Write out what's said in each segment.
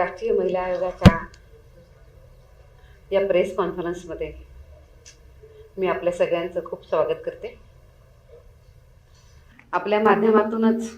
राष्ट्रीय महिला आयोगाच्या या प्रेस कॉन्फरन्समध्ये मी आपल्या सगळ्यांचं खूप स्वागत करते. आपल्या माध्यमातूनच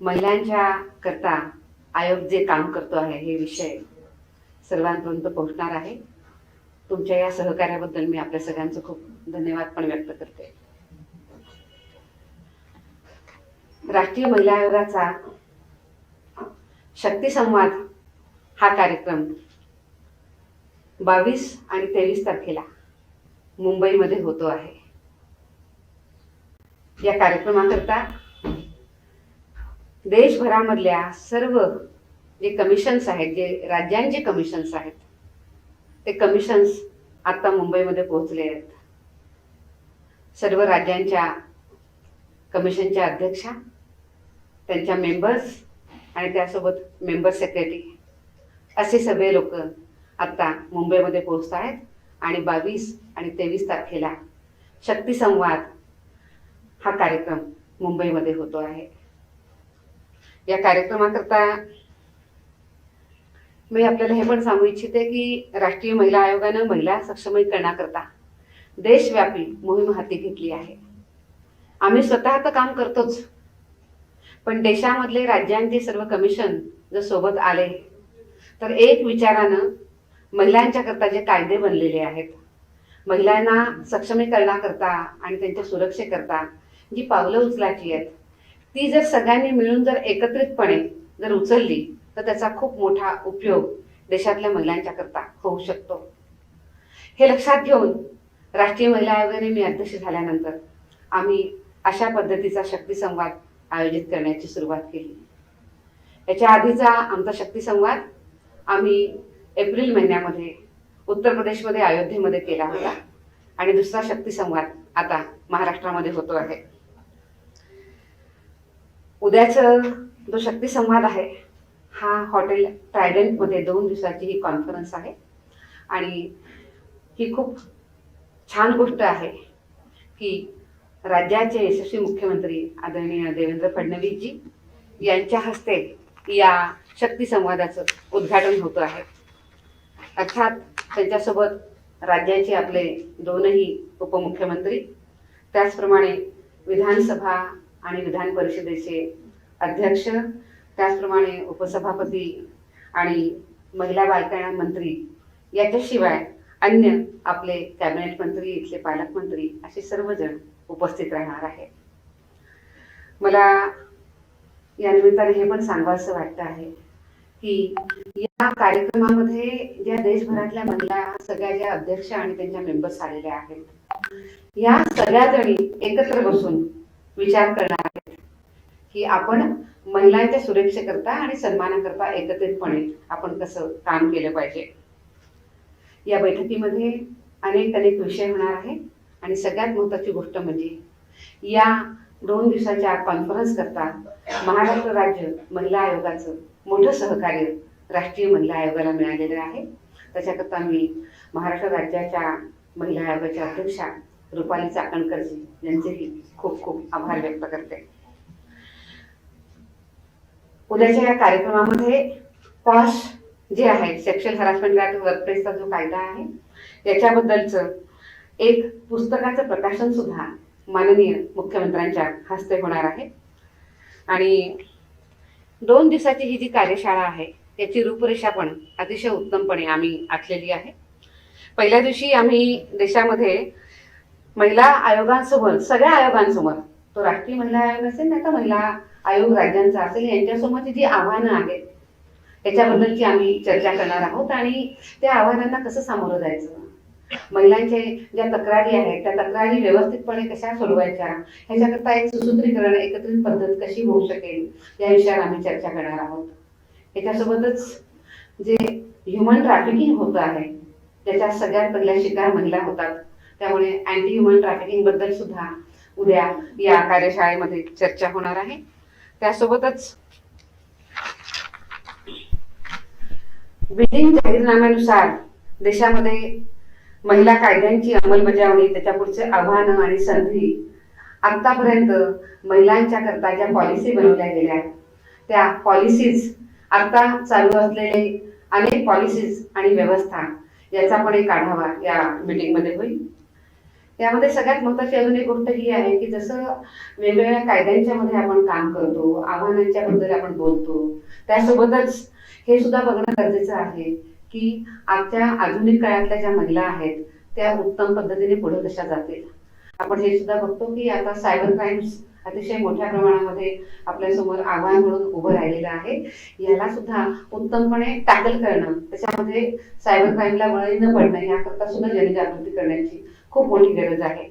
महिलांच्या करता आयोग जे काम करतो आहे हे विषय सर्वांपर्यंत पोहोचणार आहे. तुमच्या या सहकार्याबद्दल मी आपल्या सगळ्यांचं खूप धन्यवाद पण व्यक्त करते. राष्ट्रीय महिला आयोगाचा शक्ती संवाद हा कार्यक्रम बावीस आणि तेवीस तारखेला मुंबईमध्ये होतो आहे. या कार्यक्रमाकरता देशभरामधल्या सर्व जे कमिशन्स आहेत जे राज्यांचे कमिशन्स आहेत ते कमिशन्स आता मुंबईमध्ये पोहोचले आहेत. सर्व राज्यांच्या कमिशनच्या अध्यक्षा त्यांच्या मेंबर्स आणि त्यासोबत मेंबर सेक्रेटरी असे सगळे लोक आत्ता मुंबईमध्ये पोहोचत आहेत. आणि बावीस आणि तेवीस तारखेला शक्ती संवाद हा कार्यक्रम मुंबईमध्ये होतो आहे. या कार्यक्रमाकरता मी आपल्याला हे पण सांगू इच्छिते की राष्ट्रीय महिला आयोगानं महिला सक्षमीकरणाकरता देशव्यापी मोहीम हाती घेतली आहे. आम्ही स्वतः तर काम करतोच. पण देशामधले राज्यांचे सर्व कमिशन जर सोबत आले तर एक विचारानं महिलांच्या करता जे कायदे बनलेले आहेत महिलांना सक्षमीकरणाकरता आणि त्यांच्या सुरक्षेकरता जी पावलं उचलायची आहेत ती जर सगळ्यांनी मिळून जर एकत्रितपणे जर उचलली तर त्याचा खूप मोठा उपयोग देशातल्या महिलांच्या करता होऊ शकतो. हे लक्षात घेऊन राष्ट्रीय महिला आयोगाने मी अध्यक्ष झाल्यानंतर आम्ही अशा पद्धतीचा शक्ती संवाद आयोजित करण्याची सुरुवात केली. याच्या आधीचा आमचा शक्ती संवाद आम्ही एप्रिल महिन्यामध्ये उत्तर प्रदेशमध्ये अयोध्येमध्ये केला होता आणि दुसरा शक्ती संवाद आता महाराष्ट्रामध्ये होतो आहे. उद्याचं जो शक्ती संवाद आहे हा हॉटेल ट्रायडंटमध्ये दोन दिवसाची ही कॉन्फरन्स आहे आणि ही खूप छान गोष्ट आहे की राज्याचे यशस्वी मुख्यमंत्री आदरणीय देवेंद्र फडणवीसजी यांच्या हस्ते या शक्ती संवादाचं उद्घाटन होतं आहे. अर्थात त्यांच्यासोबत राज्याचे आपले दोनही उपमुख्यमंत्री त्याचप्रमाणे विधानसभा आणि विधान परिषदेचे अध्यक्ष त्याचप्रमाणे उपसभापती आणि महिला बालकल्याण मंत्री याच्याशिवाय अन्य आपले कॅबिनेट मंत्री इथले पालकमंत्री असे सर्वजण उपस्थित राहणार आहे. मला या निमित्ताने हे पण सांगावंसं वाटतं आहे की या कार्यक्रमामध्ये ज्या देशभरातल्या महिला सगळ्या ज्या अध्यक्ष आणि त्यांच्या मेंबर्स आलेल्या आहेत या सगळ्या जणी एकत्र बसून विचार करणार आहेत की आपण महिलांच्या सुरक्षेकरता आणि सन्मानाकरता एकत्रितपणे आपण कसं काम केलं पाहिजे. या बैठकीमध्ये अनेक अनेक विषय होणार आहेत. आणि सगळ्यात महत्त्वाची गोष्ट म्हणजे या दोन दिवसाच्या कॉन्फरन्स करता महाराष्ट्र राज्य महिला आयोगाचं मोठं सहकार्य राष्ट्रीय महिला आयोगाला मिळालेलं आहे. त्याच्याकरता मी महाराष्ट्र राज्याच्या महिला आयोगाच्या अध्यक्षा रुपाली चाकणकरजी यांचेही खूप खूप आभार व्यक्त करते. उद्याच्या या कार्यक्रमामध्ये पॉश जे आहे सेक्शुअल हरासमेंट वर्क वर्कप्लेसचा जो कायदा आहे याच्याबद्दलचं एक पुस्तकाचं प्रकाशन सुद्धा माननीय मुख्यमंत्र्यांच्या हस्ते होणार आहे. आणि दोन दिवसाची ही जी कार्यशाळा आहे याची रूपरेषा पण अतिशय उत्तमपणे आम्ही आखलेली आहे. पहिल्या दिवशी आम्ही देशामध्ये महिला आयोगांसमोर सगळ्या आयोगांसमोर तो राष्ट्रीय महिला आयोग असेल नाही का महिला आयोग राज्यांचा असेल यांच्यासमोरची जी आव्हानं आहेत त्याच्याबद्दलची आम्ही चर्चा करणार आहोत आणि त्या आव्हानांना कसं सामोरं जायचं? महिलांचे ज्या तक्रारी आहेत त्या तक्रारी व्यवस्थितपणे कशा सोडवायच्या? ह्याच्याकरता एक सुसूत्रीकरण एकत्रित पद्धत कशी होऊ शकेल? या विषयावर आम्ही चर्चा करणार आहोत. याच्यासोबतच जे ह्युमन ट्रॅफिकिंग होत आहे त्याच्यात सगळ्यात पहिल्या शिकार महिला होतात. त्यामुळे अँटी ह्युमन ट्रॅफिकिंगबद्दल सुद्धा उद्या या कार्यशाळेमध्ये चर्चा होणार आहे. त्यासोबतच बिल्डिंग जाहीरनाम्यानुसार देशामध्ये महिला कायद्यांची अंमलबजावणी त्याच्या पुढचे आव्हानं आणि संधी आतापर्यंत महिलांच्या करता ज्या पॉलिसी बनवल्या गेल्या त्या पॉलिसीज आता चालू असलेले अनेक पॉलिसीज आणि व्यवस्था याचा पण एक आढावा या मीटिंगमध्ये होईल. यामध्ये सगळ्यात महत्वाची अजून एक गोष्ट ही आहे की जसं वेगवेगळ्या कायद्यांच्या मध्ये आपण काम करतो आव्हानांच्या बद्दल आपण बोलतो त्यासोबतच हे सुद्धा बघणं गरजेचं आहे की आजच्या आधुनिक काळातल्या ज्या महिला आहेत त्या उत्तम पद्धतीने पुढे कशा जातील? आपण हे सुद्धा बघतो की आता सायबर क्राईम्स अतिशय मोठ्या प्रमाणामध्ये आपल्यासमोर आव्हान म्हणून उभं राहिलेलं आहे. याला सुद्धा उत्तमपणे टॅकल करणं त्याच्यामध्ये सायबर क्राईमला बळी न पडणं याकरता सुद्धा जनजागृती करण्याची खूप मोठी गरज आहे.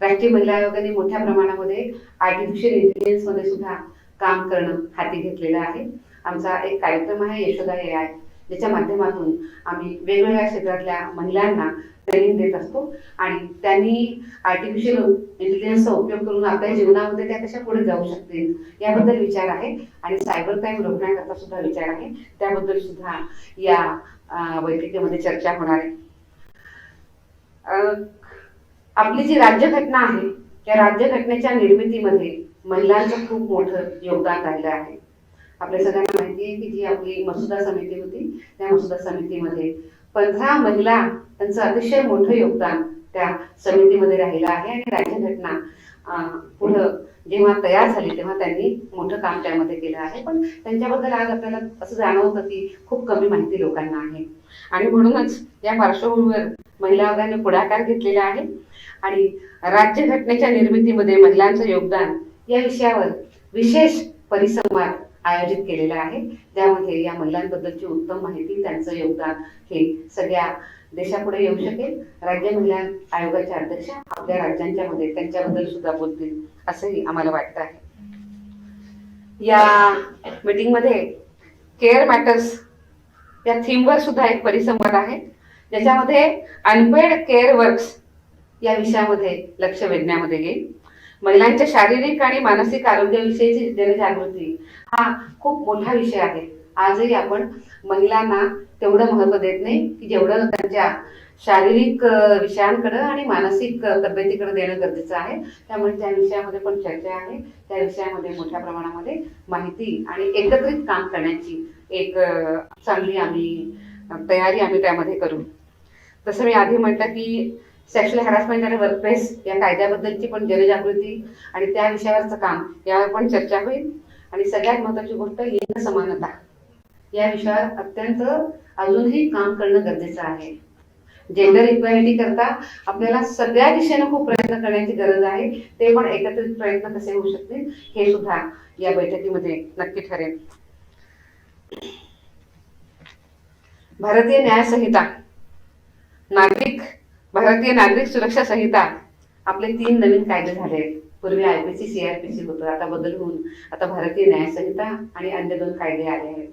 राष्ट्रीय महिला आयोगाने मोठ्या प्रमाणामध्ये आर्टिफिशियल इंटेलिजन्समध्ये सुद्धा काम करणं हाती घेतलेलं आहे. आमचा एक कार्यक्रम आहे यशोदा ए आय. ज्याच्या माध्यमातून आम्ही वेगवेगळ्या क्षेत्रातल्या महिलांना ट्रेनिंग देत असतो. आणि त्यांनी आर्टिफिशियल इंटेलिजन्सचा उपयोग करून आपल्या जीवनामध्ये त्या कशा पुढे जाऊ शकतील याबद्दल विचार आहे. आणि सायबर क्राईम रोखण्याकरता सुद्धा विचार आहे. त्याबद्दल सुद्धा या बैठकीमध्ये चर्चा होणार आहे. अं, आपली जी राज्यघटना आहे त्या राज्यघटनेच्या निर्मितीमध्ये महिलांचं खूप मोठं योगदान राहिलं आहे. आपल्या सगळ्यांना माहिती आहे की जी आपली मसुदा समिती होती त्या मसुदा समितीमध्ये पंधरा महिला त्यांचं अतिशय मोठं योगदान त्या समितीमध्ये राहिलं आहे आणि राज्यघटना पुढं जेव्हा तयार झाली तेव्हा त्यांनी मोठं काम त्यामध्ये केलं आहे. पण त्यांच्याबद्दल आज आपल्याला असं जाणवतं की खूप कमी माहिती लोकांना आहे. आणि म्हणूनच या पार्श्वभूमीवर महिला आयोगाने पुढाकार घेतलेला आहे. आणि राज्यघटनेच्या निर्मितीमध्ये महिलांचं योगदान या विषयावर विशेष परिसंवाद आयोजित केलेला आहे. ज्यामध्ये या महिलांबद्दलची उत्तम माहिती त्यांचं योगदान हे सगळ्या देशापुढे येऊ शकेल. राज्य महिला आयोगाच्या अध्यक्ष आपल्या राज्यांच्या मध्ये त्यांच्याबद्दल सुद्धा बोलतील असंही आम्हाला वाटतं आहे. या मीटिंगमध्ये केअर मॅटर्स या थीमवर सुद्धा एक परिसंवाद आहे. ज्याच्यामध्ये अनपेड केअर वर्क्स या विषयामध्ये लक्ष वेधण्यामध्ये येईल. महिलांच्या शारीरिक आणि मानसिक आरोग्याविषयीची जनजागृती हा खूप मोठा विषय आहे. आजही आपण महिलांना तेवढं महत्त्व देत नाही की जेवढं त्यांच्या शारीरिक विषयांकडं आणि मानसिक तब्येतीकडे देणं गरजेचं आहे. त्यामुळे त्या विषयामध्ये पण चर्चा आहे. त्या विषयामध्ये मोठ्या प्रमाणामध्ये माहिती आणि एकत्रित काम करण्याची एक चांगली आम्ही तयारी आम्ही त्यामध्ये करू. तसं मी आधी म्हटलं की सेक्शुअल हॅरासमेंट आणि वर्कप्लेस या कायद्याबद्दलची पण जनजागृती आणि त्या विषयावरचं काम यावर पण चर्चा होईल. आणि सगळ्यात महत्वाची गोष्ट लिंग समानता. या विषयावर अत्यंत अजूनही काम करणं गरजेचं आहे. जेंडर इक्वॅलिटी करता आपल्याला सगळ्या दिशेनं खूप प्रयत्न करण्याची गरज आहे. ते पण एकत्रित प्रयत्न कसे होऊ शकतील हे सुद्धा या बैठकीमध्ये नक्की ठरेल. भारतीय न्यायसंहिता. नागरिक भारतीय नागरिक सुरक्षा संहिता. आपले तीन नवीन कायदे झाले. आहेत पूर्वी आयपीसी सीआरपीसी होतं. आता बदल होऊन आता भारतीय न्याय संहिता आणि अन्य दोन कायदे आले आहेत.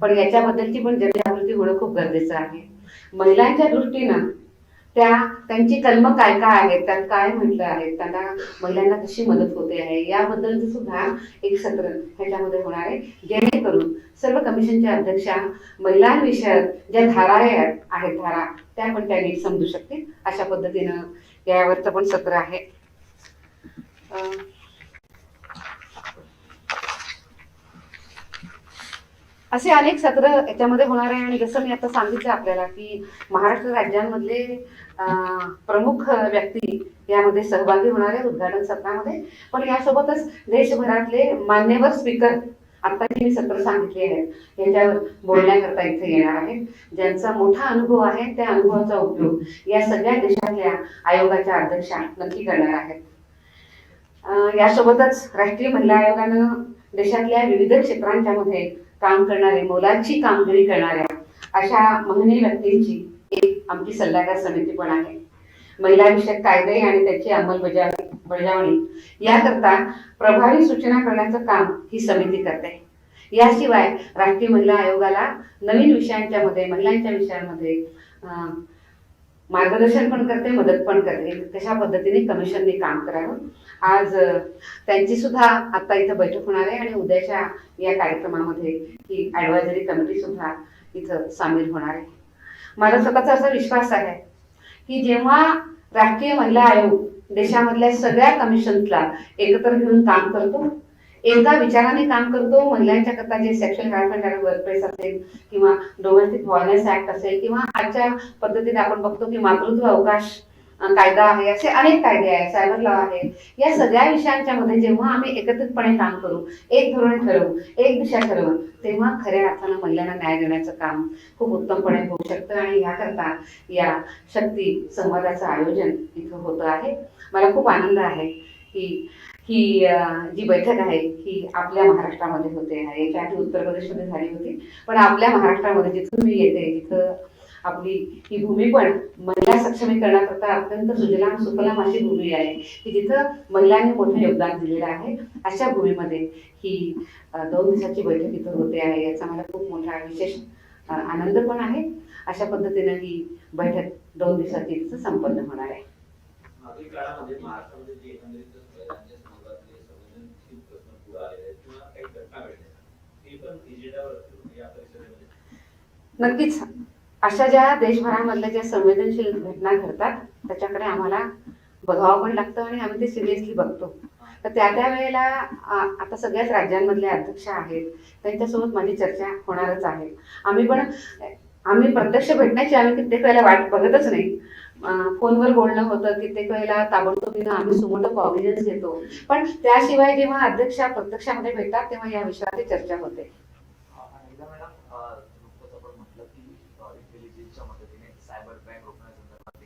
पण याच्याबद्दलची पण जनजागृती होणं खूप गरजेचं आहे. महिलांच्या दृष्टीनं त्या त्यांची कलम काय काय आहेत त्यात काय म्हटलं आहे त्यांना महिलांना कशी मदत होते आहे याबद्दल सुद्धा एक सत्र ह्याच्यामध्ये होणार आहे. जेणेकरून सर्व कमिशनच्या अध्यक्षा महिलांविषयक ज्या धारा आहेत धारा त्या पण त्यांनी समजू शकतील. अशा पद्धतीनं यावरचं पण सत्र आहे. असे अनेक सत्र याच्यामध्ये होणार आहे. आणि जसं मी आता सांगितलं आपल्याला की महाराष्ट्र राज्यांमधले प्रमुख व्यक्ती यामध्ये सहभागी होणार आहे उद्घाटन सत्रामध्ये. पण यासोबतच देशभरातले मान्यवर स्पीकर आता जे मी सत्र सांगितले आहेत. याच्यावर बोलण्याकरता इथे येणार आहेत. ज्यांचा मोठा अनुभव आहे त्या अनुभवाचा उपयोग या सगळ्या देशातल्या आयोगाच्या अध्यक्षा नक्की करणार आहेत. यासोबतच राष्ट्रीय महिला आयोगानं देशातल्या विविध क्षेत्रांच्या मध्ये काम करणारे मोलाची कामगिरी करणाऱ्या अशा महनीय व्यक्तींची एक आमची सल्लागार समिती पण आहे. महिलाविषयक कायदे आणि त्याची अंमलबजावणी बजावणी याकरता प्रभावी सूचना करण्याचं काम ही समिती करते. याशिवाय राष्ट्रीय महिला आयोगाला नवीन विषयांच्या मध्ये महिलांच्या विषयांमध्ये मार्गदर्शन पण करते मदत पण करते. कशा पद्धतीने कमिशनने काम करावं? आज त्यांची सुद्धा आता इथं बैठक होणार आहे आणि उद्याच्या या कार्यक्रमामध्ये ही ऍडवायझरी कमिटी सुद्धा इथं सामील होणार आहे. माझा स्वतःचा असा विश्वास आहे की जेव्हा राष्ट्रीय महिला आयोग देशामधल्या सगळ्या कमिशन्सला एकत्र घेऊन काम करतो एकदा विचाराने काम करतो महिलांच्या करता जे सेक्शुअल हॅरसमेंट वर्कप्लेस असेल किंवा डोमेस्टिक व्हायलन्स ऍक्ट असेल किंवा आजच्या पद्धतीने आपण बघतो की मातृत्व अवकाश कायदा आहे असे अनेक कायदे आहेत सायबर लॉ आहे. या सगळ्या विषयांच्या मध्ये जेव्हा आम्ही एकत्रितपणे काम करू एक धोरण ठरवू एक दिशा ठरवू तेव्हा खऱ्या अर्थानं महिलांना न्याय देण्याचं काम खूप उत्तमपणे होऊ शकतं आणि याकरता या शक्ती संवादाचं आयोजन इथं होतं आहे. मला खूप आनंद आहे की ही जी बैठक आहे ही आपल्या महाराष्ट्रामध्ये होते. आहे याच्या आधी उत्तर प्रदेशमध्ये झाली होती. पण आपल्या महाराष्ट्रामध्ये जिथून मी येते तिथं आपली ही भूमी पण महिला सक्षमीकरणाकरता अत्यंत सुजलाम सुफलाम अशी भूमी आहे. की जिथं महिलांनी मोठं योगदान दिलेलं आहे अशा भूमीमध्ये ही दोन दिवसाची बैठक इथं होते आहे. याचा मला खूप मोठा विशेष आनंद पण आहे. अशा पद्धतीनं ही बैठक दोन दिवसाची इथं संपन्न होणार आहे. नक्कीच. अशा ज्या देशभरामधल्या ज्या संवेदनशील घटना घडतात त्याच्याकडे आम्हाला बघावं पण लागतं आणि आम्ही ते सिरियसली बघतो. तर त्या त्या वेळेला आता सगळ्याच राज्यांमधले अध्यक्ष आहेत त्यांच्यासोबत माझी चर्चा होणारच आहे. आम्ही पण आम्ही प्रत्यक्ष भेटण्याची आम्ही कित्येक वेळेला वाट बघतच नाही. फोनवर बोलणं होतं कित्येक वेळेला ताबडतोबीनं आम्ही सुमोटो कॉग्निजन्स घेतो. पण त्याशिवाय जेव्हा अध्यक्ष प्रत्यक्षामध्ये भेटतात तेव्हा या विषयावरती चर्चा होते एकदा मॅडम अ, नुकतंच आपण म्हटलं की इंटेलिजन्सच्या मदतीने सायबर क्राईम रोखण्यासंदर्भात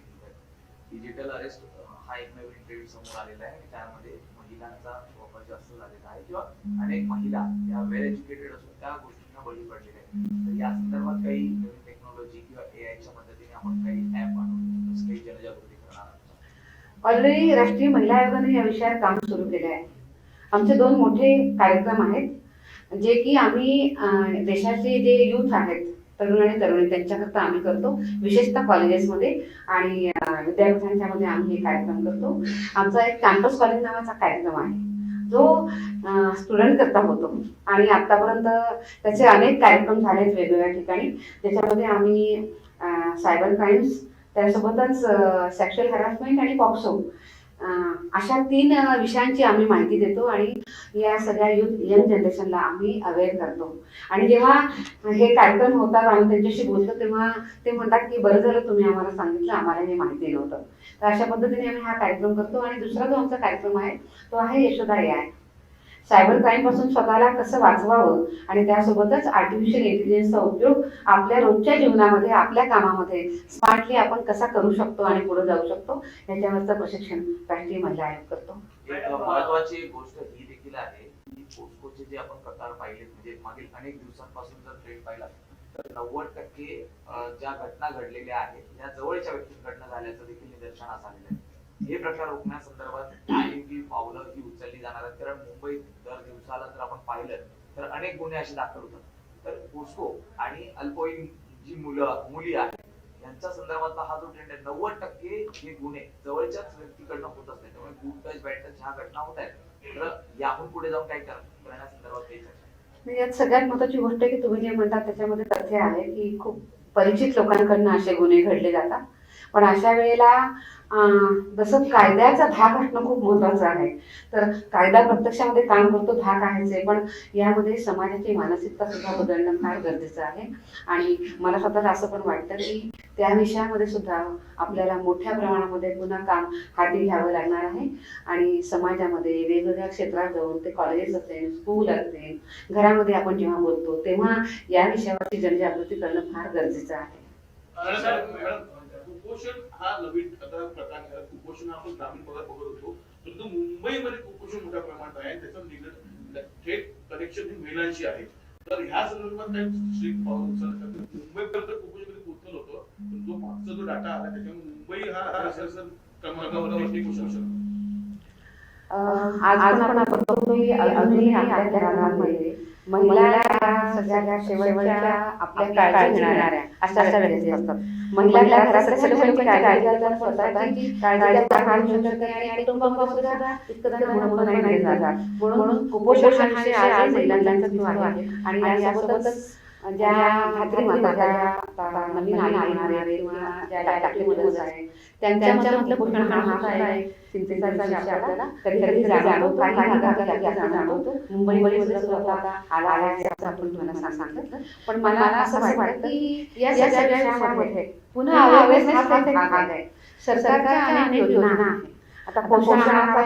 देखील डिजिटल अरेस्ट हा एक नवीन ट्रेंड समोर आलेला आहे. त्यामध्ये महिलांचा वापर जास्त झालेला आहे. किंवा अनेक महिला या वेल एज्युकेटेड असून त्या गोष्टींना बळी पडलेल्या आहेत. तर या संदर्भात काही नवीन टेक्नॉलॉजी किंवा ए आयच्या मदतीने आपण काही ऍप आणून काही जनजागृती करणार आहोत. ऑलरेडी राष्ट्रीय महिला आयोगाने या विषयावर काम सुरू केले आहे. आमचे दोन मोठे कार्यक्रम आहेत जे की आम्ही देशाचे जे युथ आहेत तरुण आणि तरुणी त्यांच्याकरता आम्ही करतो. विशेषतः कॉलेजेसमध्ये आणि विद्यापीठांच्यामध्ये आम्ही हे कार्यक्रम करतो. आमचा एक कॅम्पस कॉलेज नावाचा कार्यक्रम आहे. जो स्टुडंट करता होतो. आणि आतापर्यंत त्याचे अनेक कार्यक्रम झालेत वेगवेगळ्या ठिकाणी. त्याच्यामध्ये आम्ही सायबर क्राईम्स त्यासोबतच सेक्शुअल हॅरासमेंट आणि पॉक्सो अशा तीन विषयांची आम्ही माहिती देतो आणि या सगळ्या युथ यंग जनरेशनला आम्ही अवेअर करतो. आणि जेव्हा हे कार्यक्रम होतात आम्ही त्यांच्याशी बोलतो तेव्हा ते म्हणतात की बरं झालं तुम्ही आम्हाला सांगितलं आम्हाला हे माहिती नव्हतं. तर अशा पद्धतीने आम्ही हा कार्यक्रम करतो. आणि दुसरा जो आमचा कार्यक्रम आहे तो आहे यशोदा या सायबर क्राईमपासून स्वतःला कसं वाचवावं? आणि त्यासोबतच आर्टिफिशियल इंटेलिजन्सचा उपयोग आपल्या रोजच्या जीवनामध्ये आपल्या कामामध्ये स्मार्टली आपण कसा करू शकतो आणि पुढे जाऊ शकतो याच्यावरचं प्रशिक्षण राष्ट्रीय महिला आयोग करतो. महत्वाची गोष्ट ही देखील आहे की पोस्कोचे जे आपण प्रकार पाहिले म्हणजे मागील अनेक दिवसांपासून जर ट्रेंड पाहिला तर नव्वद टक्के ज्या घटना घडलेल्या आहेत या जवळच्या व्यक्तींकडनं झाल्याचं देखील निदर्शनास आलेलं आहे. हे प्रकार रोखण्यासंदर्भात काही पावलं ही उचलली जाणार आहेत. कारण मुंबईत दर दिवसाला जर आपण पाहिलं तर अनेक गुन्हे असे दाखल होतात. तर पोस्को आणि अल्पवयीन जी मुलं मुली आहेत यांच्या संदर्भातला हा जो ट्रेंड आहे नव्वद टक्के हे गुन्हे जवळच्याच व्यक्तीकडनं होत असते त्यामुळे गुड टच बॅड टच ह्या घटना होत आहेत. तर याहून पुढे जाऊन काय कर- करण्यासंदर्भात काही म्हणजे यात सगळ्यात महत्वाची गोष्ट आहे की तुम्ही जे म्हणतात त्याच्यामध्ये तथ्य आहे की खूप परिचित लोकांकडनं असे गुन्हे घडले जातात. पण अशा वेळेला जसं कायद्याचा धाक असणं खूप महत्वाचं आहे. तर कायदा प्रत्यक्षामध्ये काम करतो धाक आहेच आहे पण यामध्ये समाजाची मानसिकता सुद्धा बदलणं फार गरजेचं आहे. आणि मला स्वतःला असं पण वाटतं की त्या विषयामध्ये सुद्धा आपल्याला मोठ्या प्रमाणामध्ये पुन्हा काम हाती घ्यावं लागणार आहे. आणि समाजामध्ये वेगवेगळ्या क्षेत्रात जाऊन ते कॉलेजेस असेल स्कूल असेल घरामध्ये आपण जेव्हा बोलतो तेव्हा या विषयावरती जनजागृती करणं फार गरजेचं आहे. कुपोषण हा नवीन आता प्रकार आहे. कुपोषण आपण ग्रामीण भागात बघत होतो. परंतु मुंबईमध्ये कुपोषण मोठ्या प्रमाणात आहे. त्याचं निगड थेट कनेक्शन हे महिलांशी आहे. तर ह्या संदर्भात काही स्ट्रिक्ट पाऊल उचलत मुंबईपर्यंत कुपोषण पोहोचलं होतं पण जो मागचा जो डाटा आला त्याच्यामुळे मुंबई हा अग्रेसर क्रमांकावरती कुपोषण? आज पण आपण बघतो की अजूनही आपल्या घरामध्ये महिला सगळ्या शेवटच्या आपल्या काळजी घेणाऱ्या. अशा अशा व्यक्ती असतात. महिला घरातल्या सगळ्यांची काळजी घेतात. स्वतःची काळजी त्या काढू शकत नाही आणि कुटुंबामध्ये सुद्धा इतकं महत्त्व नाही दिलं जात. म्हणून कुपोषण विषय आज महिलांचा दिसतो आहे. आणि यासोबतच ज्या धात्री माता ज्या आता नवीन आई येणार आहेत किंवा ज्या डायरेक्टली मदत आहे पोषण हा आहे. चिंतेचा विषय आपल्याला कधी कधी जाणवतो काही भागात जास्त जाणवतो मुंबईमध्ये आता आला आहे असं आपण तुम्हाला सांगितलं पण मला असं वाटतं की या सगळ्या विषयामध्ये पुन्हा अवेअरनेस हा आहे. सरकारच्या अनेक योजना आता पोषणाचा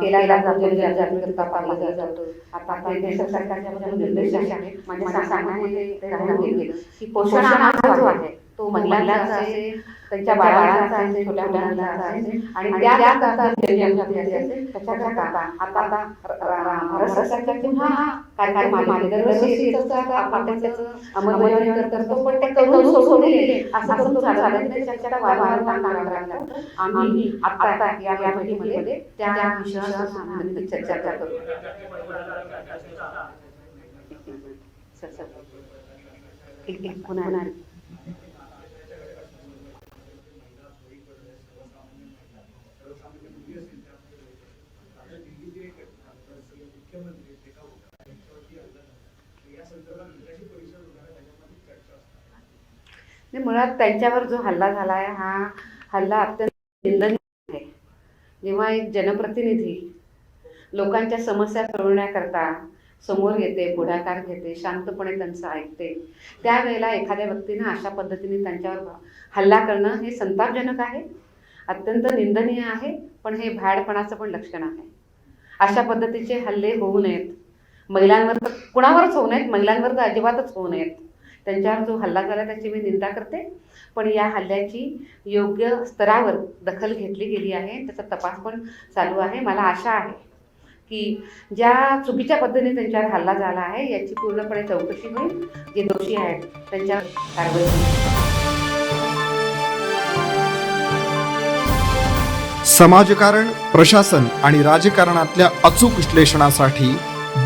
केला जातो जनजागृती पाहिला जातो. आता केंद्र सरकारच्या ज्या निर्देश आहेत. माझ्या सांगण्यामध्ये गेलं की पोषण आहार जो आहे तो महिलांचा असेल त्यांच्या बाळांचा असेल छोट्या मुलांचा असेल आणि त्या त्याच्याकरता आता पुन्हा असतात आपण त्याचं अंमलबजावणी करतो पण ते करून सोडून गेले. असं करून चालत नाही त्याच्याकडे वारंवार काम करावं लागतं. आम्ही आता या या बैठकीमध्ये त्या विषयावर चर्चा करतो. Sir sir. एक एक पुन्हा नाही, मुळात त्यांच्यावर जो हल्ला झाला आहे हा हल्ला अत्यंत निंदनीय आहे. जेव्हा एक जनप्रतिनिधी लोकांच्या समस्या सोडवण्याकरता समोर येते पुढाकार घेते शांतपणे त्यांचं ऐकते त्यावेळेला एखाद्या व्यक्तीनं अशा पद्धतीने त्यांच्यावर हल्ला करणं हे संतापजनक आहे अत्यंत निंदनीय आहे पण हे भाडपणाचं पण लक्षण आहे. अशा पद्धतीचे हल्ले होऊ नयेत. महिलांवर तर कुणावरच होऊ नयेत महिलांवर तर अजिबातच होऊ नयेत. त्यांच्यावर जो हल्ला झाला त्याची मी निंदा करते. पण या हल्ल्याची योग्य स्तरावर दखल घेतली गेली आहे त्याचा तपास पण चालू आहे. मला आशा आहे की ज्या चुकीच्या पद्धतीने त्यांच्यावर हल्ला झाला आहे याची पूर्णपणे चौकशी होईल. जे दोषी आहेत त्यांच्यावर कारवाई होईल. समाजकारण प्रशासन आणि राजकारणातल्या अचूक विश्लेषणासाठी